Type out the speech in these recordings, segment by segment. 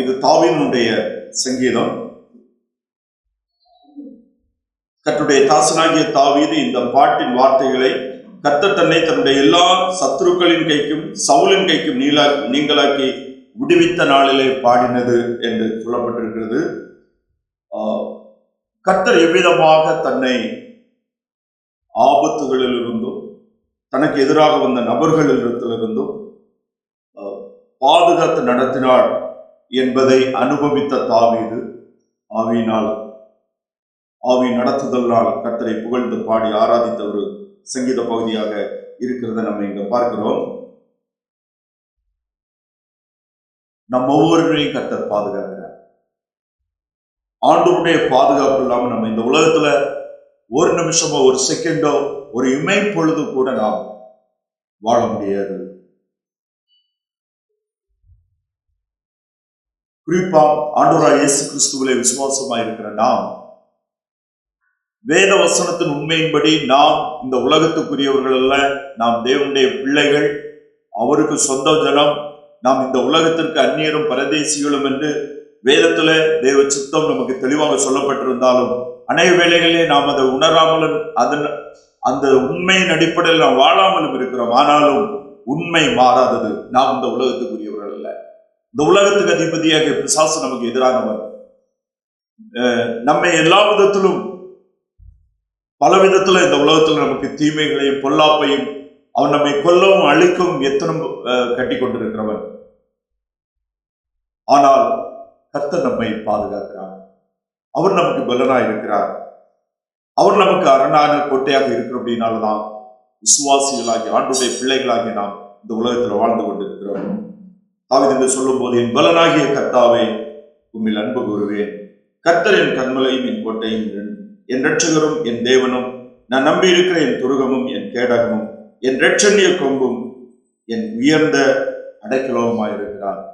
இது தாவினுடைய சங்கீதம். கற்றுடைய தாசனாகிய தாவீது இந்த பாட்டின் வார்த்தைகளை கத்த தன்னை தன்னுடைய எல்லா சத்துருக்களின் கைக்கும் சவுலின் கைக்கும் நீலா நீங்களாக்கி விடுவித்த நாளிலே பாடினது என்று சொல்லப்பட்டிருக்கிறது. கத்தர் எவ்விதமாக தன்னை ஆபத்துகளிலிருந்தும் தனக்கு எதிராக வந்த நபர்களிடத்திலிருந்தும் பாதுகாத்து நடத்தினார் என்பதை அனுபவித்த தாவீது ஆவியினால் ஆவி நடத்துதலால் கத்தரை புகழ்ந்து பாடி ஆராதித்த ஒரு சங்கீத பகுதியாக இருக்கிறத நம்ம இங்க பார்க்கிறோம். நம்ம ஒவ்வொருவரையும் கத்தர் பாதுகாக்கிறார். ஆண்டவருடைய பாதுகாப்பு இல்லாமல் நம்ம இந்த உலகத்துல ஒரு நிமிஷமோ ஒரு செகண்டோ ஒரு இமை பொழுது கூட நாம் வாழ முடியாது. குறிப்பா ஆண்டோரா இயேசு கிறிஸ்துவிலே விசுவாசமாக இருக்கிற நாம் வேத வசனத்தின் உண்மையின்படி நாம் இந்த உலகத்துக்குரியவர்கள் அல்ல. நாம் தேவனுடைய பிள்ளைகள் அவருக்கு சொந்த ஜனம். நாம் இந்த உலகத்திற்கு அந்நியரும் பரதேசிகளும் என்று வேதத்துல தேவ சித்தம் நமக்கு தெளிவாக சொல்லப்பட்டிருந்தாலும் அநேக வேளைகளிலே நாம் அதை உணராமலும் அதன் அந்த உண்மையின் அடிப்படையில் நாம் வாழாமலும் இருக்கிறோம். ஆனாலும் உண்மை மாறாதது. நாம் இந்த உலகத்துக்குரியவர்கள் இந்த உலகத்துக்கு அதிபதியாக பிசாசு நமக்கு எதிரானவர் நம்மை எல்லா விதத்திலும் பல விதத்துல இந்த உலகத்துல நமக்கு தீமைகளையும் பொல்லாப்பையும் அவன் நம்மை கொல்லவும் அழிக்கவும் எத்தனும் கட்டி கொண்டிருக்கிறவன் ஆனால் கர்த்தர் நம்மை பாதுகாக்கிறார். அவர் நமக்கு பலனா இருக்கிறார். அவர் நமக்கு அரணான கோட்டையாக இருக்கிற அப்படின்னால்தான் விசுவாசிகளாகி ஆண்டுடைய பிள்ளைகளாகி நாம் இந்த உலகத்தில் வாழ்ந்து கொண்டிருக்கிறோம். தாவித் என்று சொல்லும் போது என் பலனாகிய கர்த்தாவே உம்மில் அன்பு கூறுவேன். கர்த்தர் என் கண்மலையும் என் கோட்டையும் என் என் ரட்சகரும் என் தேவனும். நான் நம்பியிருக்கிற என் துருகமும் என் கேடகமும். என் ரட்சணிய கொம்பும் என் உயர்ந்த அடைக்கலவுமாயிருக்கிறார்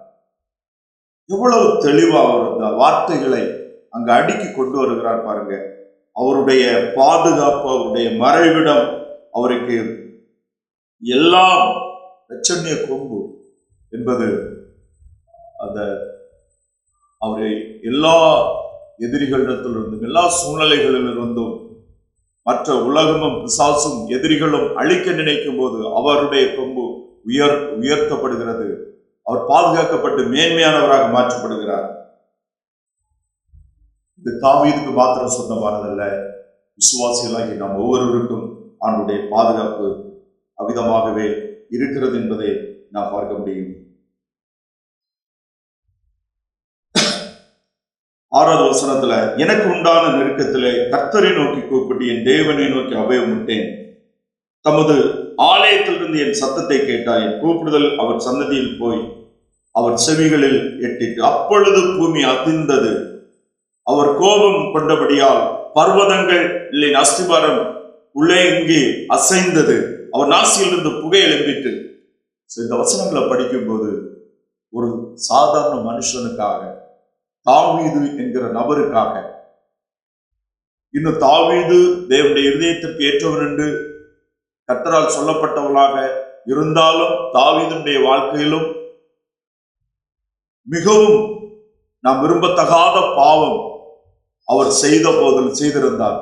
எவ்வளவு தெளிவாக அவர் அந்த வார்த்தைகளை அங்கு அடுக்கி கொண்டு வருகிறார் பாருங்க. அவருடைய பாதுகாப்பு அவருடைய மறைவிடம் அவருக்கு எல்லாம் ரட்சணிய கொம்பு என்பது அந்த அவரை எல்லா எதிரிகளிடத்திலிருந்தும் எல்லா சூழ்நிலைகளிலிருந்தும் மற்ற உலகமும் பிசாசும் எதிரிகளும் அழிக்க நினைக்கும் போது அவருடைய கொம்பு உயர் உயர்த்தப்படுகிறது. அவர் பாதுகாக்கப்பட்டு மேன்மையானவராக மாற்றப்படுகிறார். இது தாவீதுக்கு மாத்திரம் சொந்தமானதல்ல. விசுவாசிகளாகி நாம் ஒவ்வொருவருக்கும் அவனுடைய பாதுகாப்பு அவிதமாகவே இருக்கிறது என்பதை நாம் பார்க்க முடியும். ஆறாவது வசனத்துல எனக்கு உண்டான நெருக்கத்திலே கர்த்தரை நோக்கி கூப்பிட்டு என் தேவனை நோக்கி அபயமிட்டேன் தமது ஆலயத்திலிருந்து என் சத்தத்தை கேட்டார். என் கூப்பிடுதல் அவர் சன்னதியில் போய் அவர் செவிகளில் எட்டிட்டு அப்பொழுது பூமி அதிர்ந்தது. அவர் கோபம் கொண்டபடியால் பர்வதங்கள் இல்லை அஸ்திபாரம் உள்ளே இங்கே அசைந்தது. அவர் நாசியிலிருந்து புகை எழுப்பிட்டு ஸோ இந்த வசனங்களை படிக்கும்போது ஒரு சாதாரண மனுஷனுக்காக தாவீது என்கிற நபருக்காக இன்னும் தாவீது தேவனுடைய இருதயத்திற்கு ஏற்றவன் என்று கத்தரால் சொல்லப்பட்டவளாக இருந்தாலும் தாவீதனுடைய வாழ்க்கையிலும் மிகவும் நாம் விரும்பத்தகாத பாவம் அவர் செய்த போதில் செய்திருந்தார்.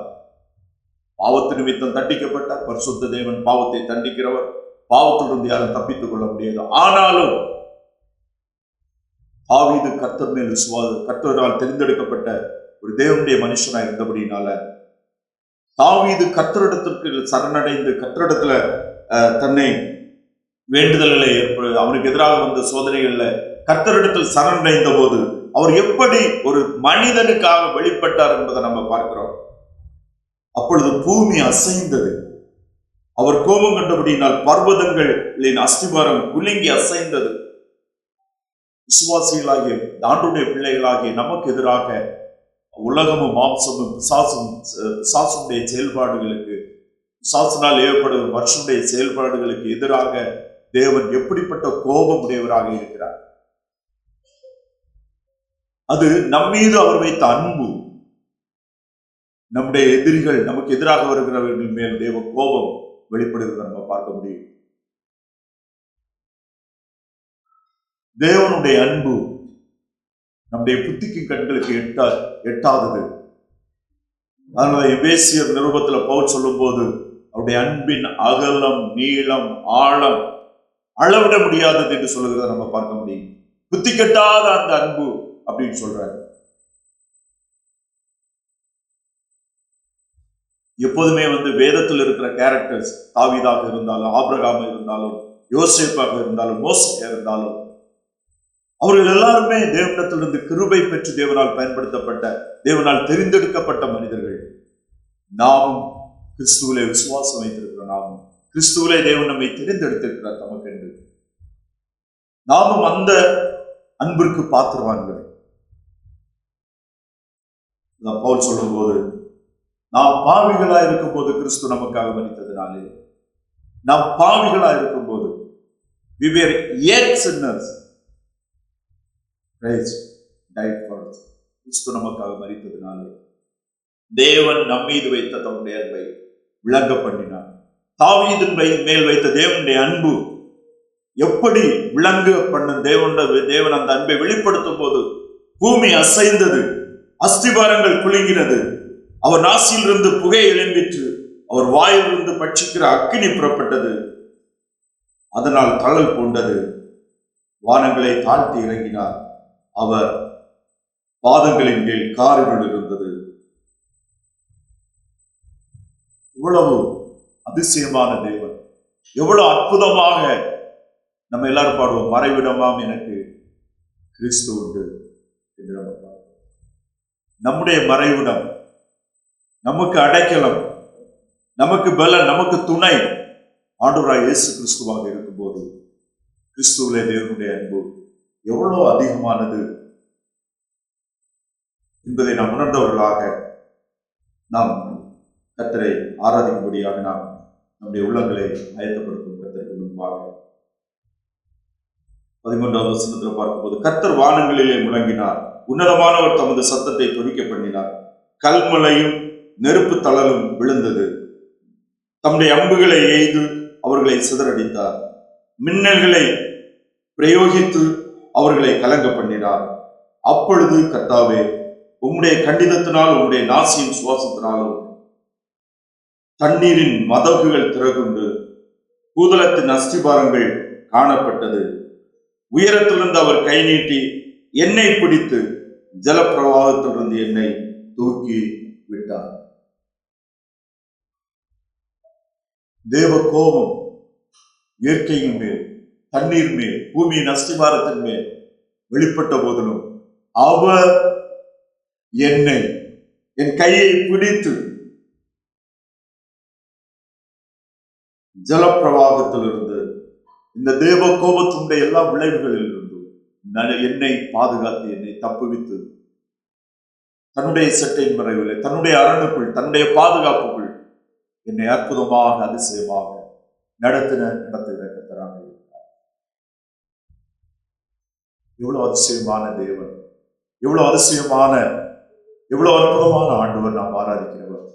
பாவத்து நிமித்தம் தண்டிக்கப்பட்டார். பரிசுத்த தேவன் பாவத்தை தண்டிக்கிறவர். பாவத்திலிருந்து யாரும் தப்பித்துக் கொள்ள முடியாது. ஆனாலும் ஆவீது கர்த்தர் மேல் விசுவாச கர்த்தரால் தெரிந்தெடுக்கப்பட்ட ஒரு தேவனுடைய மனுஷனா இருந்தபடினால தாவீது கர்த்தரிடத்திற்கு சரணடைந்து கர்த்தரிடத்துல தன்னை வேண்டுதல்களை ஏற்ப அவனுக்கு எதிராக வந்த சோதனைகள்ல கர்த்தரிடத்தில் சரணடைந்த போது அவர் எப்படி ஒரு மனிதனுக்காக வெளிப்பட்டார் என்பதை நம்ம பார்க்கிறோம். அப்பொழுது பூமி அசைந்தது. அவர் கோபம் கண்டபடியினால் பர்வதங்களின் அஸ்திபாரம் குலுங்கி அசைந்தது. விசுவாசிகளாகிய ஆண்டுடைய பிள்ளைகளாகிய நமக்கு எதிராக உலகமும் மாம்சமும் பிசாசும் பிசாசுடைய செயல்பாடுகளுக்கு பிசாசினால் ஏற்படுகிற மனுஷனுடைய செயல்பாடுகளுக்கு எதிராக தேவன் எப்படிப்பட்ட கோபம் உடையவராக இருக்கிறார்? அது நம்மீது அவர் வைத்த அன்பு. நம்முடைய எதிரிகள் நமக்கு எதிராக வருகிறவர்கள் மேல் தேவ கோபம். வெளிப்படுகிறத நம்ம பார்க்க முடியும். தேவனுடைய அன்பு நம்முடைய புத்திக்கு கண்களுக்கு எட்டா எட்டாதது. அதனால எபேசியர் நிருபத்துல பவுல் சொல்லும்போது அவருடைய அன்பின் அகலம் நீளம் ஆழம் அளவிட முடியாதது என்று சொல்லுகிறத நம்ம பார்க்க முடியும். புத்தி கட்டாத அந்த அன்பு அப்படின்னு சொல்றாரு. எப்போதுமே வந்து வேதத்தில் இருக்கிற கேரக்டர்ஸ் தாவிதாக இருந்தாலும் ஆபிரகாம இருந்தாலும் யோசிப்பாக இருந்தாலும் மோசியாக இருந்தாலும் அவர்கள் எல்லாருமே தேவனத்திலிருந்து கிருபை பெற்று தேவனால் பயன்படுத்தப்பட்ட தேவனால் தெரிந்தெடுக்கப்பட்ட மனிதர்கள். நாமும் கிறிஸ்துவிலே விசுவாசம் வைத்திருக்கிற நாமும் கிறிஸ்துவிலே தேவன் நம்மை தெரிந்தெடுத்திருக்கிறார் தமக்கென்று. நாமும் அந்த அன்பிற்கு பாத்திரவான்கள். பவுல் சொல்லும் சொல்லும்போது நாம் பாவிகளா இருக்கும்போது கிறிஸ்து நமக்காக மறித்ததுனாலே நாம் பாவிகளா இருக்கும்போது போது were yet sinners. Christ died for கிறிஸ்து நமக்காக மறித்ததுனாலே தேவன் நம்மீது வைத்த தன்னுடைய அன்பை விளங்க பண்ணினார். தாவீதின் மேல் வைத்த தேவனுடைய அன்பு எப்படி விளங்க பண்ண தேவனுடைய தேவன் அந்த அன்பை வெளிப்படுத்தும் போது பூமி அசைந்தது அஸ்திபாரங்கள் குலுங்கினது அவர் நாசியிலிருந்து புகை எழும்பிற்று. அவர் வாயிலிருந்து பட்சிக்கிற அக்கினி புறப்பட்டது. அதனால் தழல் பூண்டது. வானங்களை தாழ்த்தி இறங்கினார். அவர் பாதங்களின் கீழ் காரினுள் இருந்தது. இவ்வளவு அதிசயமான தேவன். எவ்வளவு அற்புதமாக நம்ம எல்லாரும் பாடுவோம். மறைவிடமாம் எனக்கு கிறிஸ்து உண்டு என்று நம்ம நம்முடைய மறைவிடம் நமக்கு அடைக்கலம் நமக்கு பலன் நமக்கு துணை ஆண்டவராய் இயேசு கிறிஸ்துவாக இருக்கும்போது கிறிஸ்துவிலே தேவனுடைய அன்பு எவ்வளவு அதிகமானது என்பதை நாம் உணர்ந்தவர்களாக நாம் கத்தரை ஆராதிக்கும்படியாக நாம் நம்முடைய உள்ளங்களை ஆயத்தப்படுத்தும் கத்தருக்கு முன்பாக. பதிமூன்றாவது வசனத்தில் பார்க்கும்போது கத்தர் வானங்களிலே முழங்கினார். உன்னதமானவர் தமது சத்தத்தை துணிக்க பண்ணினார். கல்மலையும் நெருப்பு தளலும் விழுந்தது. தம்முடைய அம்புகளை எய்து அவர்களை சிதறடித்தார். மின்னல்களை பிரயோகித்து அவர்களை கலங்க பண்ணினார். அப்பொழுது கத்தாவே உம்முடைய கண்டிதத்தினால் உம்முடைய நாசியின் சுவாசத்தினாலும் தண்ணீரின் மதகுகள் திறகுண்டு. கூதலத்தின் அஸ்திபாரங்கள் காணப்பட்டது. உயரத்திலிருந்து அவர் கை நீட்டி என்னை பிடித்து ஜலப்பிரவாகத்திலிருந்து என்னை தூக்கி விட்டார். தேவ கோபம் இயற்கையின் மேல் தண்ணீர் மேல் பூமியின் அஸ்திவாரத்தின் மேல் வெளிப்பட்ட போதிலும் அவர் என்னை என் கையை பிடித்து ஜலப்பிரவாகத்திலிருந்து இந்த தேவ கோபத்தினுடைய எல்லா விளைவுகளில் இருந்தும் என்னை பாதுகாத்து என்னை தப்புவித்து தன்னுடைய சட்டையின் மறைவிலே தன்னுடைய அரணுக்குள் தன்னுடைய பாதுகாப்புக்குள் என்னை அற்புதமாக அதிசயமாக நடத்தின நடத்துகிற கத்தராக இருக்கிறார். எவ்வளவு அதிசயமான தேவன் எவ்வளவு அதிசயமான எவ்வளவு அற்புதமான ஆண்டவர் நாம் ஆராதிக்கிறவர்.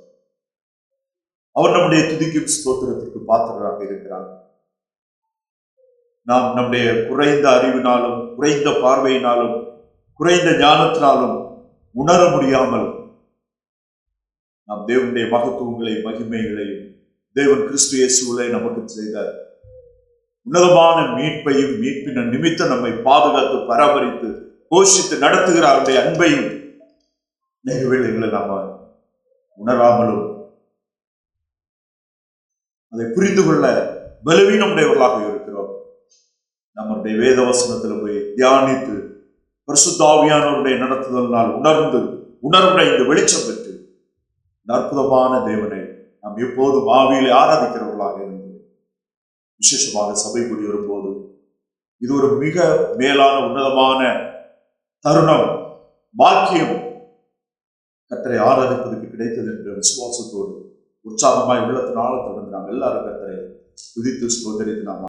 அவர் நம்முடைய துதிக்கும் ஸ்தோத்திரத்திற்கு பாத்திரராக இருக்கிறார். நாம் நம்முடைய குறைந்த அறிவினாலும் குறைந்த பார்வையினாலும் குறைந்த ஞானத்தினாலும் உணர முடியாமல் நாம் தேவனுடைய மகத்துவங்களை மகிமைகளையும் தேவன் கிறிஸ்து இயேசுகளை நமக்கு செய்தார் உன்னதமான மீட்பையும் மீட்பின நிமித்தம் நம்மை பாதுகாத்து பராமரித்து போஷித்து நடத்துகிற அவருடைய அன்பையும் நிகழ்வுகளை நாம் நாம உணராமலும் அதை புரிந்து கொள்ள பலவீனமுடையவர்களாக இருக்கிறோம். நம்முடைய வேத வசனத்தில் போய் தியானித்து பரிசுத்தாவியானவருடைய நடத்துதலினால் உணர்ந்து உணர்வுடைய வெளிச்சம் பெற்று இந்த அற்புதமான தேவனை நாம் எப்போதும் ஆவியிலே ஆராதிக்கிறவர்களாக இருந்து விசேஷமாக சபை கூடி வரும்போது இது ஒரு மிக மேலான உன்னதமான தருணம் பாக்கியம். கத்தரை ஆராதிப்பதற்கு கிடைத்தது என்ற விசுவாசத்தோடு உற்சாகமாய் உள்ளத்தினால தொடர்ந்து வந்து நாம் எல்லாரும் கத்தரை துதித்து சோதரித்து நாம்